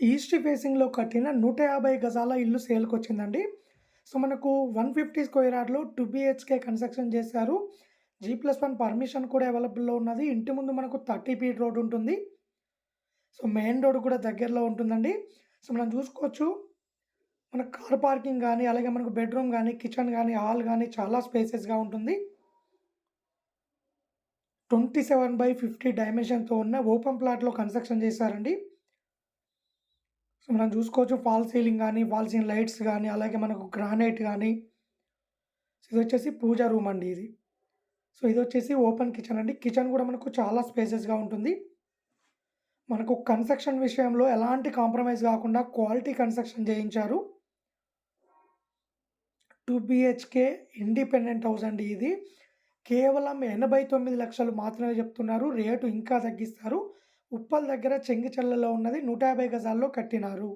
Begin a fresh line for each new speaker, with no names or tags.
East ఫేసింగ్‌లో కట్టిన 150 గజాల ఇల్లు సేల్కి వచ్చిందండి సో, మనకు 150 స్క్వేర్ యార్డ్‌లో 2 బీహెచ్‌కే కన్‌స్ట్రక్షన్ చేశారు. జీ ప్లస్ వన్ పర్మిషన్ కూడా అవైలబుల్‌లో ఉన్నది. ఇంటి ముందు మనకు 30 ఫీట్ రోడ్ ఉంటుంది. సో, మెయిన్ రోడ్ కూడా దగ్గరలో ఉంటుందండి. సో, మనం చూసుకోవచ్చు. మనకు కార్ పార్కింగ్ కానీ అలాగే మనకు బెడ్‌రూమ్ కానీ కిచెన్ కానీ హాల్ కానీ చాలా స్పేసెస్‌గా ఉంటుంది. 27/50 డైమెన్షన్‌తో ఉన్న ఓపెన్ ప్లాట్‌లో కన్‌స్ట్రక్షన్ చేశారండి. సో, మనం చూసుకోవచ్చు ఫాల్ సీలింగ్ కానీ ఫాల్ సీలింగ్ లైట్స్ కానీ అలాగే మనకు గ్రానైట్ కానీ ఇది వచ్చేసి పూజా రూమ్ అండి ఇది. సో, ఇది వచ్చేసి ఓపెన్ కిచెన్ అండి. కిచెన్ కూడా మనకు చాలా స్పేసెస్‌గా ఉంటుంది. మనకు కన్‌స్ట్రక్షన్ విషయంలో ఎలాంటి కాంప్రమైజ్ కాకుండా క్వాలిటీ కన్‌స్ట్రక్షన్ చేయించారు. టూ బీహెచ్‌కే ఇండిపెండెంట్ హౌస్ అండి ఇది. కేవలం 89,00,000 మాత్రమే చెప్తున్నారు. రేటు ఇంకా తగ్గిస్తారు. ఉప్పల్ దగ్గర చెంగిచెల్లలో ఉన్నది 150 గజాల్లో కట్టినారు.